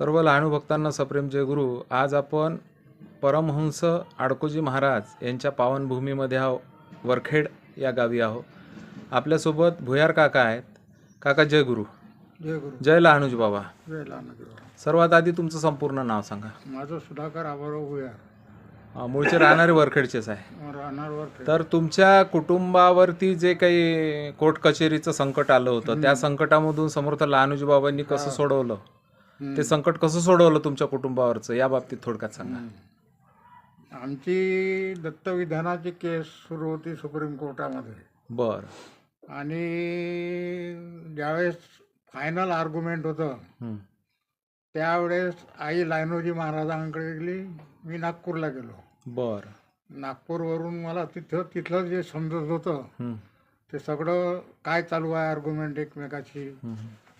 सर्व लहानू भक्तांना सप्रेम जय गुरु. आज आपण परमहंस आडकोजी महाराज यांच्या पावनभूमीमध्ये आहो वरखेड या गावी आहो. आपल्यासोबत भुयार काका आहेत. काका जय गुरु. जय गुरु. जय लहानूजी बाबा. जय लहानगिरो सर्वात आधी तुमचं संपूर्ण नाव सांगा. माझं सुधाकर आबाराव भुयार. अं, मूळचे राहणारे वरखेडचेच आहे. तर तुमच्या कुटुंबावरती जे काही कोर्ट कचेरीचं संकट आलं होतं त्या संकटामधून समर्थ लहानूजी बाबांनी कसं सोडवलं? ते संकट कसं सोडवलं तुमच्या कुटुंबावरचं? या बाबतीत थोडक्यात सांगा. आमची दत्तविधानाची केस सुरू होती सुप्रीम कोर्टामध्ये. बर. आणि ज्यावेळेस फायनल आर्ग्युमेंट होतं. त्यावेळेस आई लायनोजी महाराजांकडे गेली. मी नागपूरला गेलो. बर. नागपूरवरून मला तिथं तिथलं जे समजत होतं. ते सगळं काय चालू आहे आर्ग्युमेंट एकमेकाची?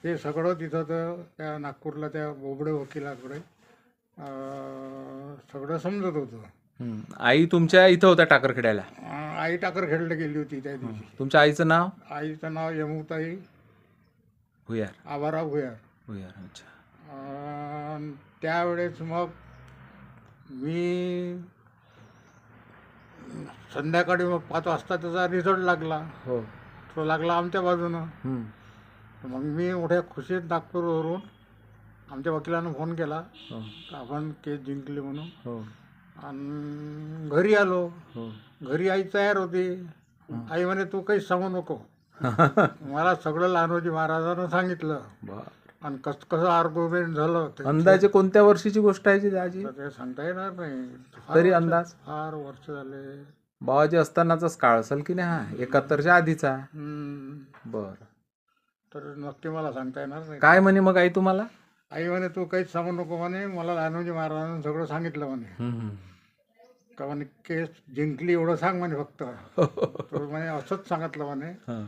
हं. सगळं तिथं तर त्या नागपूरला त्या बोबडे वकिलाकडे अं, सगळं समजत होतं. हं. आई तुमच्या इथं होत्या टाकरखेड्याला? अं, आई टाकर खेळला गेली होती त्या दिवशी. तुमच्या आईचं नाव? आईचं नाव यमुताई भुयार. आबाराव भुयार. भुयार अच्छा. अं, त्यावेळेस मग मी संध्याकाळी मग पाच वाजता त्याचा रिझल्ट लागला. हो. तो लागला आमच्या बाजूनं. हं. मग मी मोठ्या खुशीत नागपूरवरून आमच्या वकिलानं फोन केला. हो. आपण केस जिंकली म्हणून. हो. आणि घरी आलो. हो. घरी आई तयार होती. आई म्हणे तू काही सांगू नको. मला सगळं लहानोजी महाराजांना सांगितलं. आणि कस कसं आर्ग्युमेंट झालं ते अंदाजे कोणत्या वर्षीची गोष्ट आहे जी आजी? ते सांगता येणार नाही. तरी अंदाज? फार वर्ष झाले. बाबाजी असतानाचाच काळ असेल की नाही? हा एकाहत्तरच्या आधीचा. बर. तर नक्की मला सांगता येणार नाही. काय म्हणे मग आई तुम्हाला? आई म्हणे तू काहीच सांगू नको म्हणे. मला लहानोजी महाराजांनी सगळं सांगितलं म्हणे. का म्हणे केस जिंकली एवढं सांग म्हणे फक्त. तर म्हणे असंच सांगितलं म्हणे. हा,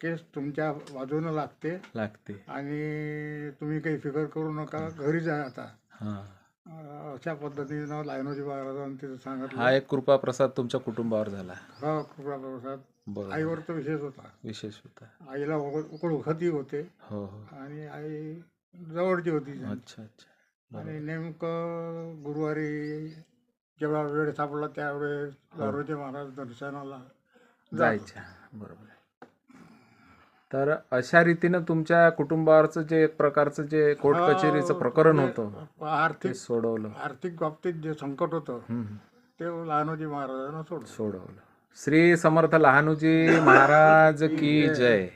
केस तुमच्या बाजूनं लागते. लागते. आणि तुम्ही काही फिकर करू नका. घरी जा आता. हा. अशा पद्धतीनं लायनोजी महाराजांनी तिथं सांगितलं. हा एक कृपा प्रसाद तुमच्या कुटुंबावर झाला. हो कृपा प्रसाद आईवर तर विशेष होता. विशेष होता. आईला उकड उखती होते. हो हो. आणि आई जवळची होती अच्छा अच्छा. आणि नेमकं गुरुवारी जेव्हा वेळ सापडला त्यावेळेस लारोजी महाराज दर्शनाला जायच्या. बरोबर. आहे. तर अशा रीतीनं तुमच्या कुटुंबावरचं जे एक प्रकारचं जे कोर्ट कचेरीचं प्रकरण होतं ते आर्थिक सोडवलं. आर्थिक बाबतीत जे संकट होतं हम्म. ते लहानोजी महाराजांना सोडलं सोडवलं. श्री समर्थ लहानूजी महाराज की जय.